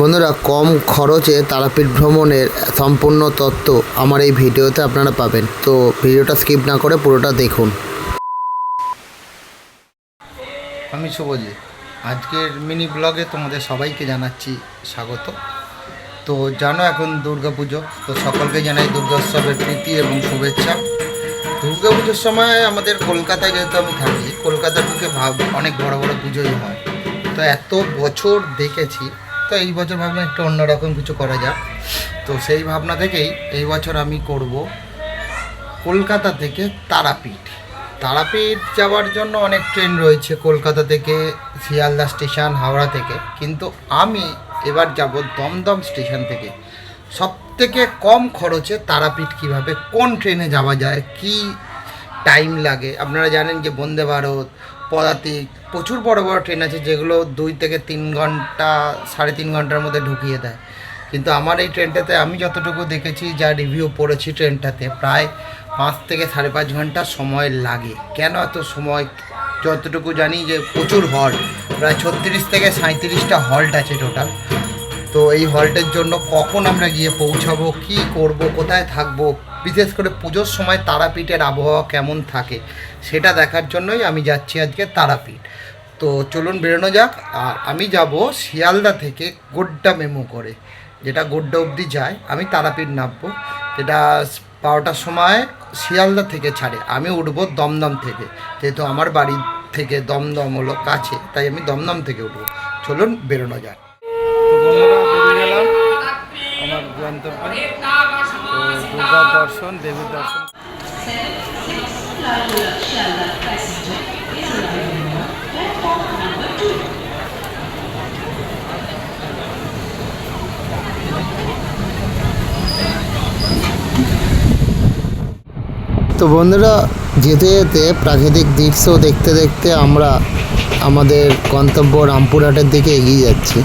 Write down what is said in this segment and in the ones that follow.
বন্ধুরা, কম খরচে তারাপীঠ ভ্রমণের সম্পূর্ণ তথ্য আমার এই ভিডিওতে আপনারা পাবেন। তো ভিডিওটা স্কিপ না করে পুরোটা দেখুন। আমি শুভজিৎ। আজকের মিনি ব্লগে তোমাদের সবাইকে জানাচ্ছি স্বাগত। তো জানো এখন পুজো তো সকলকে জানাই দুর্গোৎসবের প্রীতি এবং শুভেচ্ছা। পুজোর সময় আমাদের কলকাতায় যেহেতু আমি থাকি কলকাতার বুকে ভাব, অনেক বড় বড় পুজোই হয়। তো এত বছর দেখেছি তো এই বছর ভাবলাম একটু অন্যরকম কিছু করা যাক। তো সেই ভাবনা থেকেই এই বছর আমি করব কলকাতা থেকে তারাপীঠ। তারাপীঠ যাওয়ার জন্য অনেক ট্রেন রয়েছে কলকাতা থেকে, শিয়ালদা স্টেশন, হাওড়া থেকে। কিন্তু আমি এবার যাব দমদম স্টেশন থেকে। সব থেকে কম খরচে তারাপীঠ কীভাবে, কোন ট্রেনে যাওয়া যায়, কি টাইম লাগে? আপনারা জানেন যে বন্দে ভারত পদাতিক, প্রচুর বড় বড় ট্রেন আছে যেগুলো দুই থেকে তিন ঘণ্টা, সাড়ে তিন ঘণ্টার মধ্যে ঢুকিয়ে দেয়। কিন্তু আমার এই ট্রেনটাতে আমি যতটুকু দেখেছি, যা রিভিউ পড়েছি ট্রেনটাতে প্রায় পাঁচ থেকে সাড়ে পাঁচ ঘণ্টা সময় লাগে। কেন এত সময়? যতটুকু জানি যে প্রচুর হল্ট প্রায় ছত্রিশ থেকে সাঁত্রিশটা হল্ট আছে টোটাল তো এই হল্টের জন্য কখন আমরা গিয়ে পৌঁছাবো, কি করব, কোথায় থাকব বিশেষ করে পুজোর সময় তারাপীঠের আবহাওয়া কেমন থাকে সেটা দেখার জন্যই আমি যাচ্ছি আজকে তারাপীঠ। তো চলুন বেরোনো যাক আর আমি যাব শিয়ালদা থেকে গোড্ডা মেমো করে যেটা গোড্ডা অবধি যায়। আমি তারাপীঠ নামবো যেটা বারোটার সময় শিয়ালদা থেকে ছাড়ে। আমি উঠবো দমদম থেকে যেহেতু আমার বাড়ি থেকে দমদম হলো কাছে তাই আমি দমদম থেকে উঠবো। চলুন বেরোনো যাক। বন্ধুরা বেরিয়ে গেলাম। আমার গন্তব্যে তো দর্শন, দেবীর দর্শন। তো বন্ধুরা, যেতে যেতে প্রাকৃতিক দৃশ্য দেখতে দেখতে আমরা আমাদের গন্তব্য রামপুরহাটের দিকে এগিয়ে যাচ্ছি।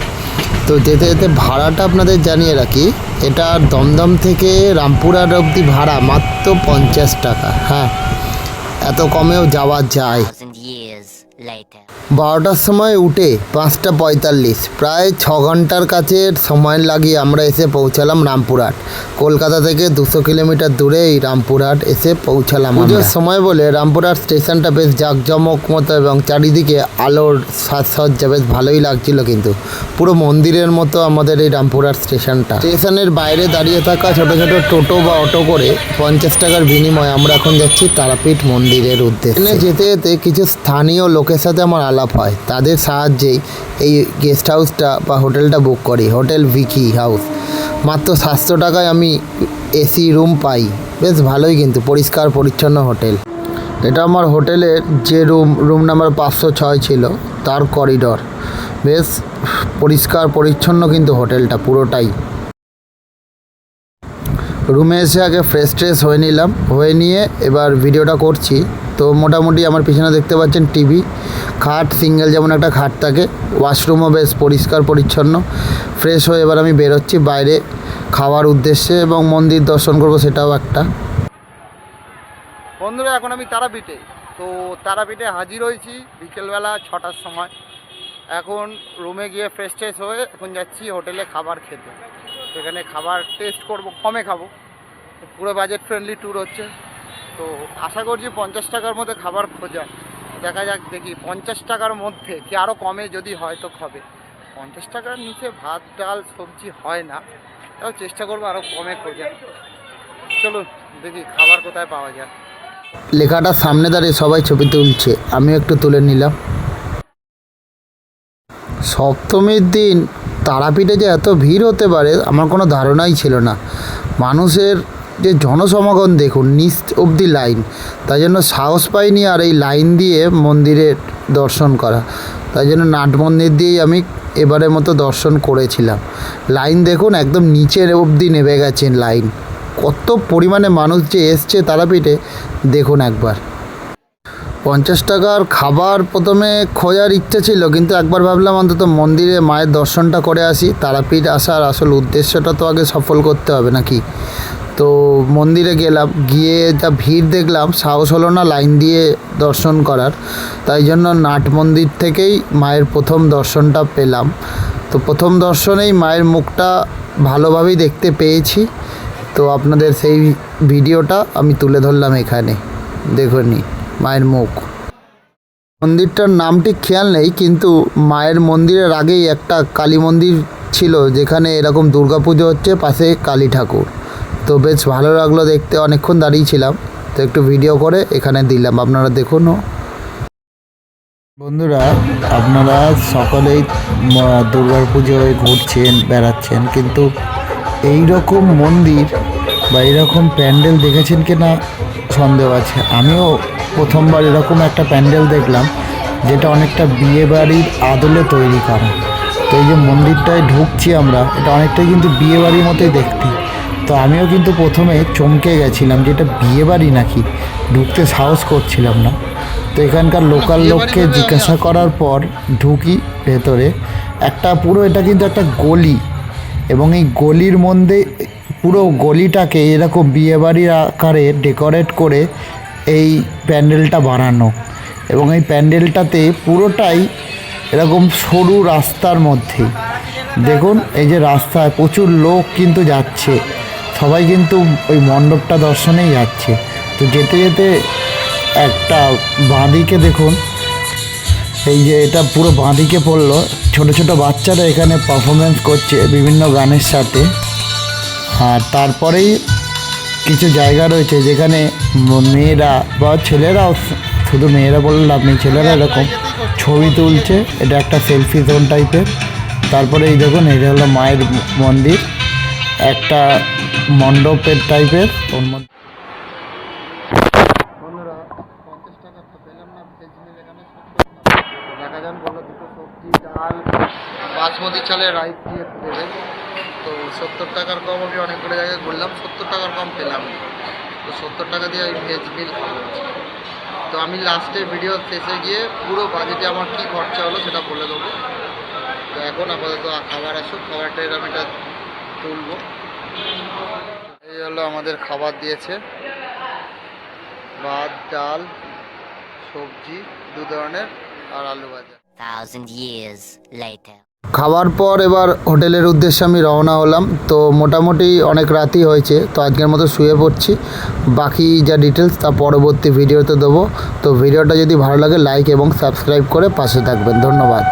তো যেতে যেতে ভাড়াটা আপনাদের জানিয়ে রাখি। এটা দমদম থেকে রামপুরার অবধি ভাড়া, মাত্র পঞ্চাশ টাকা। হ্যাঁ এত কমেও যাওয়া যায়. বারোটার সময় উঠে পাঁচটা পঁয়তাল্লিশ প্রায় ছ ঘণ্টার কাছে সময় লাগিয়ে আমরা এসে পৌঁছালাম রামপুরহাট। কলকাতা থেকে দুশো কিলোমিটার দূরে এই রামপুরহাট এসে পৌঁছালাম পুজোর সময় বলে রামপুরহাট স্টেশনটা বেশ জাঁকজমক মতো এবং চারিদিকে আলোর সাজসজ্জা বেশ ভালোই লাগছিল কিন্তু। পুরো মন্দিরের মতো আমাদের এই রামপুরহাট স্টেশনটা। স্টেশনের বাইরে দাঁড়িয়ে থাকা ছোটো ছোটো টোটো বা অটো করে পঞ্চাশ টাকার বিনিময়ে আমরা এখন যাচ্ছি তারাপীঠ মন্দিরের উদ্দেশ্যে। যেতে যেতে কিছু স্থানীয় লোকের সাথে আমার আলাপ হয়। তাদের সাহায্যেই এই গেস্ট হাউসটা বা হোটেলটা বুক করি। Hotel Vicky house. মাত্র সাতশো টাকায় আমি এসি রুম পাই। বেশ ভালোই কিন্তু, পরিষ্কার, পরিচ্ছন্ন হোটেল। এটা আমার হোটেলের যে রুম রুম নাম্বার পাঁচশো ছয় ছিল, তার করিডর বেশ পরিষ্কার, পরিচ্ছন্ন কিন্তু হোটেলটা পুরোটাই। রুমে এসে আগে ফ্রেশ ট্রেশ হয়ে নিলাম। হয়ে নিয়ে এবার ভিডিওটা করছি। তো মোটামুটি আমার পিছনে দেখতে পাচ্ছেন টিভি খাট সিঙ্গেল যেমন একটা খাট থাকে ওয়াশরুমও বেশ পরিষ্কার, পরিচ্ছন্ন। ফ্রেশ হয়ে এবার আমি বেরোচ্ছি বাইরে খাওয়ার উদ্দেশ্যে এবং মন্দির দর্শন করব সেটাও একটা। বন্ধুরা, এখন আমি তারাপীঠে। তো তারাপীঠে হাজির হয়েছি বিকেলবেলা ছটার সময়। এখন রুমে গিয়ে ফ্রেশ ট্রেশ হয়ে এখন যাচ্ছি হোটেলে খাবার খেতে। সেখানে খাবার টেস্ট করব কমে খাব? পুরো বাজেট ফ্রেন্ডলি ট্যুর হচ্ছে। তো আশা করছি পঞ্চাশ টাকার মধ্যে খাবার খোঁজা দেখা যাক দেখি পঞ্চাশ টাকার মধ্যে কি আরও কমে যদি হয় তো হবে পঞ্চাশ টাকার নিচে ভাত, ডাল, সবজি হয় না। তাও চেষ্টা করব আরও কমে খোঁজার। চলুন, দেখি খাবার কোথায় পাওয়া যায়। লেখাটার সামনে দাঁড়িয়ে সবাই ছবি তুলছে। আমিও একটু তুলে নিলাম। সপ্তমীর দিন তারাপীঠে যে এত ভিড় হতে পারে, আমার কোনো ধারণাই ছিল না। মানুষের যে জনসমাগম দেখুন, নিচ অবধি লাইন। তাই জন্য সাহস পাইনি আর এই লাইন দিয়ে মন্দিরের দর্শন করা। তাই জন্য নাট মন্দির দিয়েই আমি এবারের মতো দর্শন করেছিলাম। লাইন দেখুন, একদম নিচের অবধি নেমে গেছেন লাইন। কত পরিমাণে মানুষ যে এসছে তারাপীঠে, দেখুন একবার। পঞ্চাশ টাকার খাবার প্রথমে খোঁজার ইচ্ছা ছিল, কিন্তু একবার ভাবলাম অন্তত মন্দিরে মায়ের দর্শনটা করে আসি। তারাপীঠ আসার আসল উদ্দেশ্যটা তো আগে সফল করতে হবে নাকি? তো মন্দিরে গেলাম, গিয়ে যা ভিড় দেখলাম, সাহস হলো না লাইন দিয়ে দর্শন করার। তাই জন্য নাট মন্দির থেকেই মায়ের প্রথম দর্শনটা পেলাম। তো প্রথম দর্শনেই মায়ের মুখটা ভালোভাবেই দেখতে পেয়েছি। তো আপনাদের সেই ভিডিওটা আমি তুলে ধরলাম এখানে। দেখুন মায়ের মুখ। মন্দিরটার নাম ঠিক খেয়াল নেই, কিন্তু মায়ের মন্দিরের আগেই একটা কালী মন্দির ছিল, যেখানে এরকম দুর্গাপুজো হচ্ছে, পাশে কালী ঠাকুর। তো বেশ ভালো লাগল দেখতে, অনেকক্ষণ দাঁড়িয়েছিলাম তো একটু ভিডিও করে এখানে দিলাম। আপনারা দেখুন। বন্ধুরা, আপনারা সকলেই দুর্গার পুজোয় ঘুরছেন, বেড়াচ্ছেন, কিন্তু এই রকম মন্দির বা এরকম প্যান্ডেল দেখেছেন কি না সন্দেহ আছে। আমিও প্রথমবার এরকম একটা প্যান্ডেল দেখলাম, যেটা অনেকটা বিয়ে বাড়ির আদলে তৈরি করা। তো এই যে মন্দিরটায় ঢুকছি আমরা, এটা অনেকটাই কিন্তু বিয়ে বাড়ির মতোই দেখতে। তো আমিও কিন্তু প্রথমে চমকে গেছিলাম যে এটা বিয়ে বাড়ি নাকি? ঢুকতে সাহস করছিলাম না। তো এখানকার লোকাল লোককে জিজ্ঞাসা করার পর ঢুকি ভেতরে। একটা পুরো এটা কিন্তু একটা গলি। এবং এই গলির মধ্যে পুরো গলিটাকে এরকম বিয়েবাড়ির আকারে ডেকোরেট করে এই প্যান্ডেলটা বানানো। এবং এই প্যান্ডেলটাতে পুরোটাই এরকম সরু রাস্তার মধ্যে। দেখুন এই যে রাস্তায় প্রচুর লোক কিন্তু যাচ্ছে। সবাই কিন্তু ওই মণ্ডপটা দর্শনেই যাচ্ছে। তো যেতে যেতে একটা বাঁদিকে দেখুন, এই যে এটা পুরো বাঁদিকে পড়ল। ছোট ছোট বাচ্চারা এখানে পারফরমেন্স করছে বিভিন্ন গানের সাথে। আর তারপরেই কিছু জায়গা রয়েছে যেখানে মেয়েরা বা ছেলেরাও, শুধু মেয়েরা বললে লাভ নেই, ছেলেরা এরকম ছবি তুলছে। এটা একটা সেলফি জোন টাইপের তারপরে এই দেখুন, এটা হলো মায়ের মন্দির। একটা মণ্ডপের টাইপের ওর মধ্যে বাসমতি চালের রাইস দিয়ে দেবে তো সত্তর টাকার কম আমি অনেকগুলো জায়গায় ঘুরলাম সত্তর টাকার কম পেলাম তো সত্তর টাকা দিয়ে আমি ভেজ মিল খাব। তো আমি লাস্টে ভিডিও শেষে গিয়ে পুরো বাজেটে আমার কী খরচা হলো সেটা বলে দেবো। তো এখন আপাতত খাবার আসুক, খাবারটা এরকম এটা তুলবো। হলো আমাদের খাবার দিয়েছে। ভাত ডাল সবজি দু ধরনের আর আলু ভাজা। খাওয়ার পর এবার হোটেলের উদ্দেশ্যে আমি রওনা হলাম। তো মোটামুটি অনেক রাতই হয়েছে তো আজকের মতো শুয়ে পড়ছি। বাকি যা ডিটেলস তা পরবর্তী ভিডিওতে দেবো। তো ভিডিওটা যদি ভালো লাগে লাইক এবং সাবস্ক্রাইব করে পাশে থাকবেন। ধন্যবাদ।